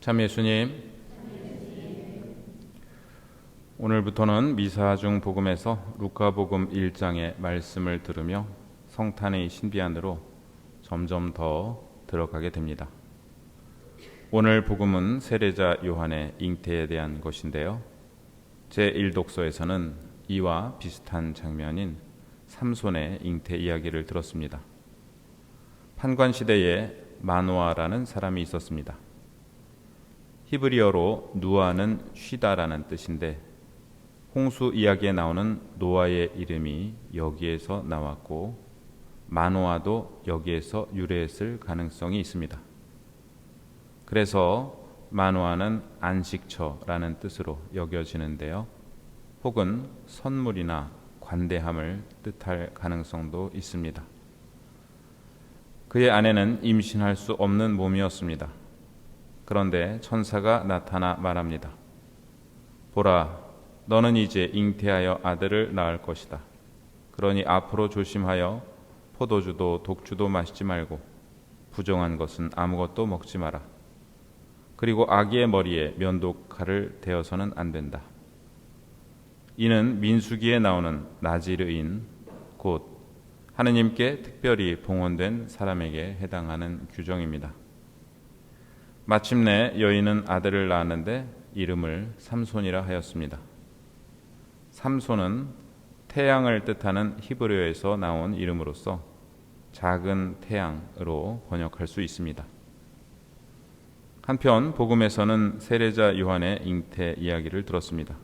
참 예수님, 오늘부터는 미사 중 복음에서 루카복음 1장의 말씀을 들으며 성탄의 신비안으로 점점 더 들어가게 됩니다. 오늘 복음은 세례자 요한의 잉태에 대한 것인데요. 제1독서에서는 이와 비슷한 장면인 삼손의 잉태 이야기를 들었습니다. 판관 시대에 마노아라는 사람이 있었습니다. 히브리어로 누아는 쉬다라는 뜻인데 홍수 이야기에 나오는 노아의 이름이 여기에서 나왔고 마노아도 여기에서 유래했을 가능성이 있습니다. 그래서 마노아는 안식처라는 뜻으로 여겨지는데요. 혹은 선물이나 관대함을 뜻할 가능성도 있습니다. 그의 아내는 임신할 수 없는 몸이었습니다. 그런데 천사가 나타나 말합니다. 보라, 너는 이제 잉태하여 아들을 낳을 것이다. 그러니 앞으로 조심하여 포도주도 독주도 마시지 말고 부정한 것은 아무것도 먹지 마라. 그리고 아기의 머리에 면도칼을 대어서는 안 된다. 이는 민수기에 나오는 나지르인 곧 하느님께 특별히 봉헌된 사람에게 해당하는 규정입니다. 마침내 여인은 아들을 낳았는데 이름을 삼손이라 하였습니다. 삼손은 태양을 뜻하는 히브리어에서 나온 이름으로서 작은 태양으로 번역할 수 있습니다. 한편 복음에서는 세례자 요한의 잉태 이야기를 들었습니다.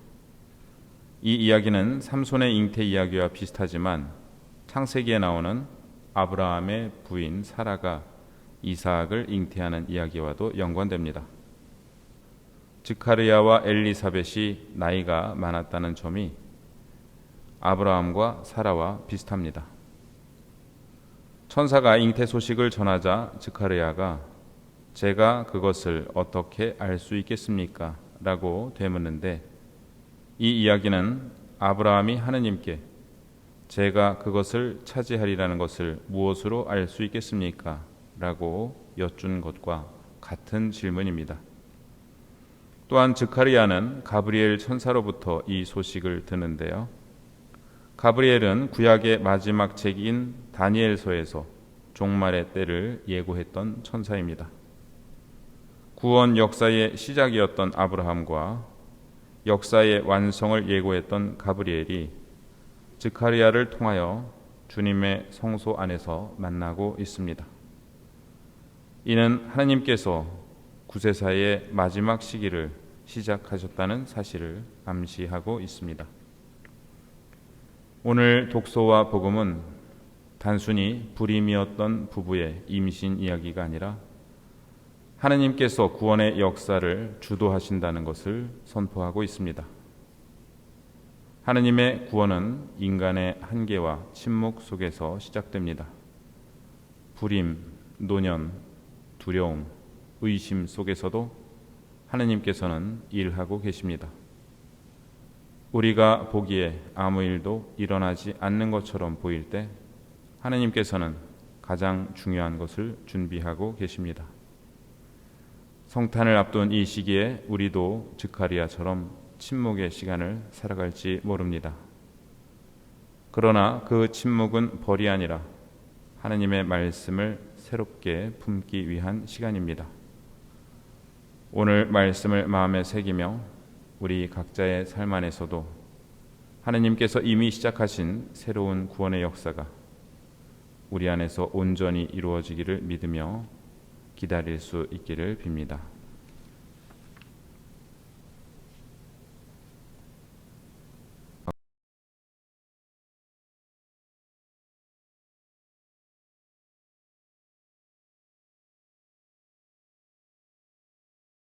이 이야기는 삼손의 잉태 이야기와 비슷하지만 창세기에 나오는 아브라함의 부인 사라가 이삭을 잉태하는 이야기와도 연관됩니다. 즈카르야와 엘리사벳이 나이가 많았다는 점이 아브라함과 사라와 비슷합니다. 천사가 잉태 소식을 전하자 즈카르야가 제가 그것을 어떻게 알 수 있겠습니까? 라고 되묻는데 이 이야기는 아브라함이 하느님께 제가 그것을 차지하리라는 것을 무엇으로 알 수 있겠습니까? 라고 여쭌 것과 같은 질문입니다. 또한 즈카리아는 가브리엘 천사로부터 이 소식을 듣는데요. 가브리엘은 구약의 마지막 책인 다니엘서에서 종말의 때를 예고했던 천사입니다. 구원 역사의 시작이었던 아브라함과 역사의 완성을 예고했던 가브리엘이 즈카리아를 통하여 주님의 성소 안에서 만나고 있습니다. 이는 하나님께서 구세사의 마지막 시기를 시작하셨다는 사실을 암시하고 있습니다. 오늘 독서와 복음은 단순히 불임이었던 부부의 임신 이야기가 아니라 하나님께서 구원의 역사를 주도하신다는 것을 선포하고 있습니다. 하나님의 구원은 인간의 한계와 침묵 속에서 시작됩니다. 불임, 노년, 두려움, 의심 속에서도 하나님께서는 일하고 계십니다. 우리가 보기에 아무 일도 일어나지 않는 것처럼 보일 때 하나님께서는 가장 중요한 것을 준비하고 계십니다. 성탄을 앞둔 이 시기에 우리도 즈카리아처럼 침묵의 시간을 살아갈지 모릅니다. 그러나 그 침묵은 벌이 아니라 하나님의 말씀을 새롭게 품기 위한 시간입니다. 오늘 말씀을 마음에 새기며 우리 각자의 삶 안에서도 하느님께서 이미 시작하신 새로운 구원의 역사가 우리 안에서 온전히 이루어지기를 믿으며 기다릴 수 있기를 빕니다.